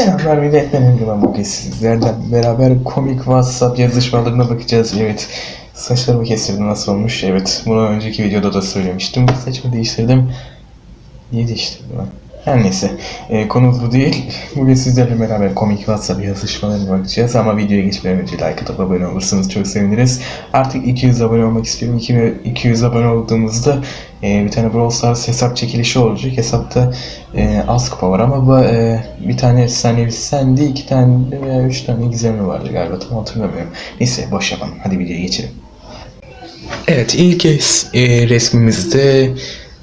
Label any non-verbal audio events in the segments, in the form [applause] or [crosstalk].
Selamlar millet ben Emre ben bugün sizlerden beraber komik WhatsApp yazışmalarına bakacağız. Evet saçlarımı kestirdim nasıl olmuş evet bunu önceki videoda da söylemiştim. Saçımı değiştirdim. Niye değiştirdim ben? Her neyse e, konu bu değil. Bugün sizlerle beraber komik WhatsApp yazışmalarına bakacağız ama videoya geçmeden önce like atıp abone olursanız çok seviniriz. Artık 200 abone olmak istiyorum. 200 200 abone olduğumuzda e, bir tane Brawl Stars hesap çekilişi olacak. Hesapta e, az kupa var ama bu e, bir tane efsanevi sendi, iki tane veya üç tane gizemli vardı galiba tam hatırlamıyorum. Neyse boş yapalım. Hadi videoya geçelim. Evet ilk es- e, resmimizde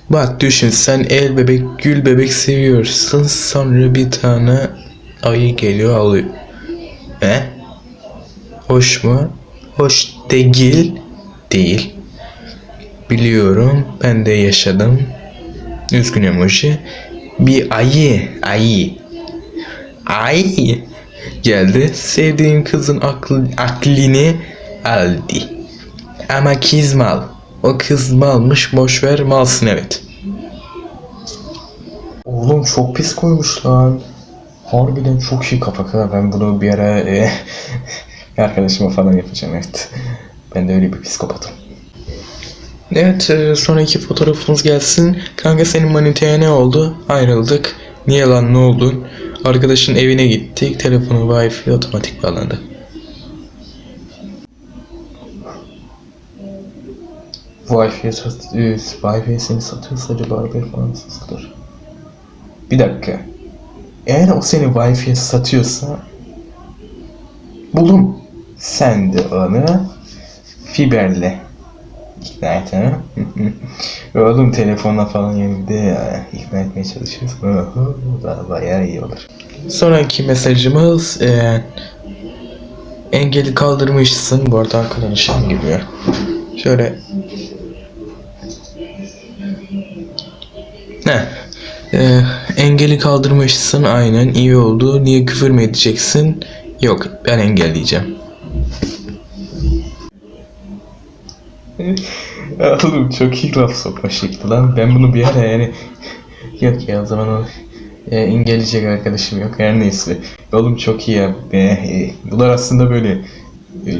bak düşün sen el bebek gül bebek seviyorsun sonra bir tane ayı geliyor alıyor. He? Hoş mu? Hoş değil. Değil. Biliyorum ben de yaşadım. Üzgün emoji. Bir ayı, ayı. Ayı geldi. Sevdiğim kızın aklı, aklını aldı. Ama kız mal. O kız malmış boş ver malsın evet. Oğlum çok pis koymuş lan. Harbiden çok iyi kapak ha. Ben bunu bir ara e, [laughs] bir arkadaşıma falan yapacağım evet. Ben de öyle bir psikopatım. Evet e, sonraki fotoğrafımız gelsin. Kanka senin manitaya ne oldu? Ayrıldık. Niye lan ne oldu? Arkadaşın evine gittik. Telefonu wifi otomatik bağlandı. Wi-Fi sat, e, Wi-Fi seni satıyorsa acaba arabayı falan nasıl satır? Bir dakika. Eğer o seni Wi-Fi satıyorsa buldum. Sen de onu fiberle ikna et ha. Oğlum telefonla falan yanında ya. ikna etmeye da bayağı iyi olur. Sonraki mesajımız e, engeli kaldırmışsın. Bu arada arkadan ışığım. Şöyle Ne? Ee, engeli kaldırmışsın aynen iyi oldu. Niye küfür mü edeceksin? Yok ben engelleyeceğim. [laughs] Oğlum çok iyi laf sokma şekli lan. Ben bunu bir ara yani yok ya o zaman e, engelleyecek arkadaşım yok her neyse. Oğlum çok iyi ya. E, e, bunlar aslında böyle e,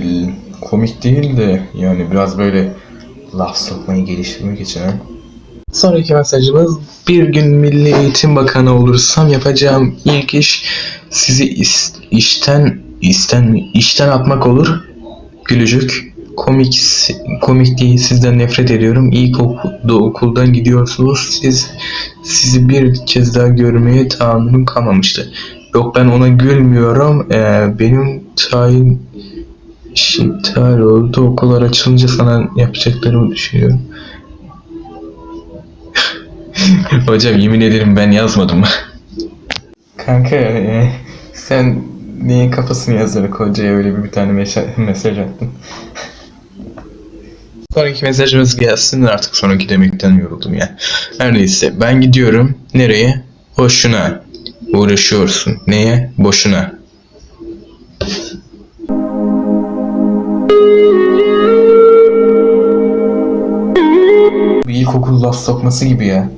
komik değil de yani biraz böyle laf sokmayı geliştirmek için ha. Sonraki mesajımız bir gün Milli Eğitim Bakanı olursam yapacağım ilk iş sizi is- işten işten işten atmak olur. Gülücük. Komik komik değil sizden nefret ediyorum. İlk okulda okuldan gidiyorsunuz. Siz sizi bir kez daha görmeye tahammülüm kalmamıştı. Yok ben ona gülmüyorum. Ee, benim tayin iptal oldu. Okullar açılınca sana yapacaklarımı düşünüyorum. [laughs] Hocam yemin ederim ben yazmadım. [laughs] Kanka e, sen niye kafasını yazarak hocaya öyle bir, tane mesaj attın? [laughs] Sonraki mesajımız gelsin artık sonraki demekten yoruldum ya. Her neyse ben gidiyorum. Nereye? Boşuna. Uğraşıyorsun. Neye? Boşuna. Bir ilkokul laf sokması gibi ya.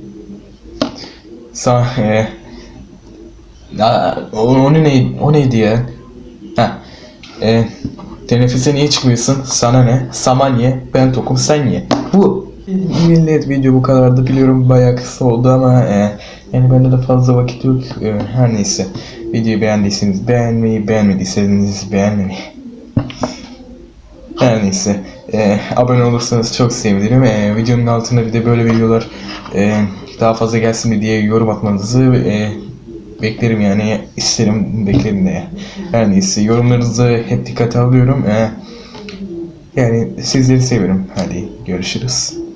Sa e, o, o, ne, o neydi ya? Ha. E, teneffüse niye çıkmıyorsun? Sana ne? Saman ye, ben tokum sen ye. Bu. Millet video bu kadardı biliyorum bayağı kısa oldu ama e, yani bende de fazla vakit yok. E, her neyse. Videoyu beğendiyseniz beğenmeyi, beğenmediyseniz beğenmemeyi. Her neyse. E, abone olursanız çok sevinirim. E, videonun altına bir de böyle videolar e, daha fazla gelsin diye yorum atmanızı e, beklerim yani isterim beklerim de. Her neyse yorumlarınızı hep dikkate alıyorum. E, yani sizleri seviyorum. Hadi görüşürüz.